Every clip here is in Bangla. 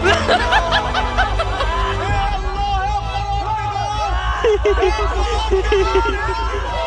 ハハハハ!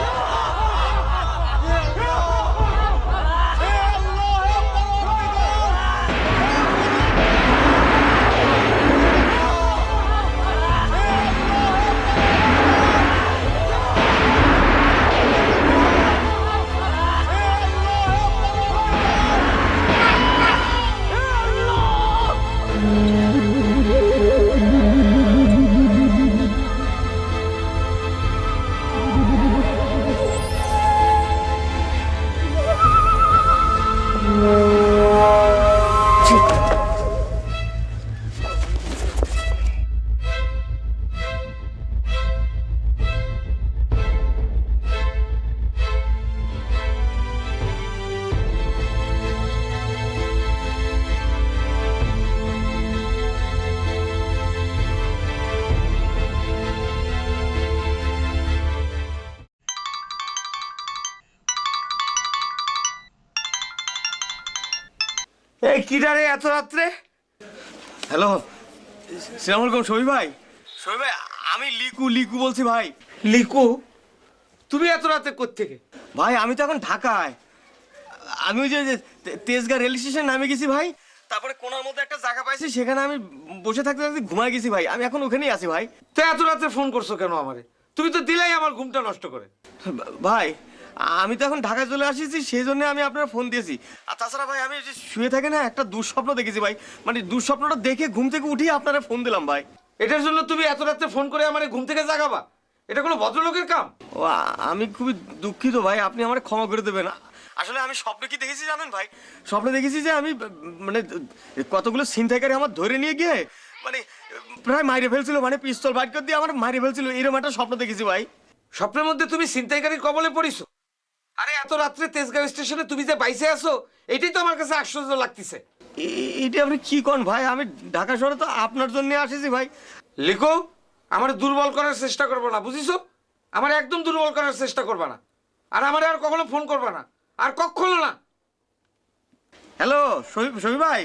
Shoot. এই কিটা রে এত রাত্রে? হ্যালো সালাম আলাইকুম শফি ভাই? শফি ভাই আমি লিকু লিকু বলছি ভাই। লিকু? তুমি এত রাতে কোত্থেকে? ভাই আমি তো এখন ঢাকায়। আমি ওই যে তেজগাঁ রেল স্টেশন নামে গেছি ভাই। তারপরে কোনার মধ্যে একটা জায়গা পাইছি সেখানে আমি বসে থাকতে থাকতে ঘুমায় গেছি ভাই। আমি এখন ওখানেই আছি ভাই। তো এত রাতে ফোন করছ কেন আমারে? তুমি তো দিলাই আমার ঘুমটা নষ্ট করে। ভাই আমি তো এখন ঢাকায় চলে আসিছি সেই জন্য আমি আপনার ফোন দিয়েছি। আর তাছাড়া ভাই আমি যে শুয়ে থাকি না একটা দুঃস্বপ্ন দেখেছি ভাই। মানে দুঃস্বপ্নটা দেখে ঘুম থেকে উঠিয়ে আপনারা ফোন দিলাম ভাই। এটার জন্য তুমি এত রাতে ফোন করে আমারে ঘুম থেকে জাগাবা? এটা কোনো ভদ্রলোকের কাম? ও আমি খুবই দুঃখিত ভাই আপনি আমার ক্ষমা করে দেবেন। আসলে আমি স্বপ্নে কি দেখেছি জানেন ভাই? স্বপ্নে দেখেছি যে আমি মানে কতগুলো ছিনতাইকারী আমার ধরে নিয়ে গিয়ে মানে প্রায় মাইরে ফেলছিল মানে পিস্তল বাইট করে দিয়ে আমার মাইরে ফেলছিল এরকম একটা স্বপ্ন দেখেছি ভাই। স্বপ্নের মধ্যে তুমি ছিনতাইকারীর কবলে পড়িছো? এত রাত্রে তেজগাঁও স্টেশনে তুমি যে বাইসে আছো এটাই তো আমার কাছে আশ্চর্য লাগতেছে। এটা আপনি কি কন ভাই? আমি ঢাকা শহরে তো আপনার জন্য আসেছি ভাই। লিখো আমার দুর্বল করার চেষ্টা করব না বুঝিছো? আমার একদম দুর্বল করার চেষ্টা করবা না। আর আমার আর কখনো ফোন করবা না আর কখনো না। হ্যালো শফি ভাই।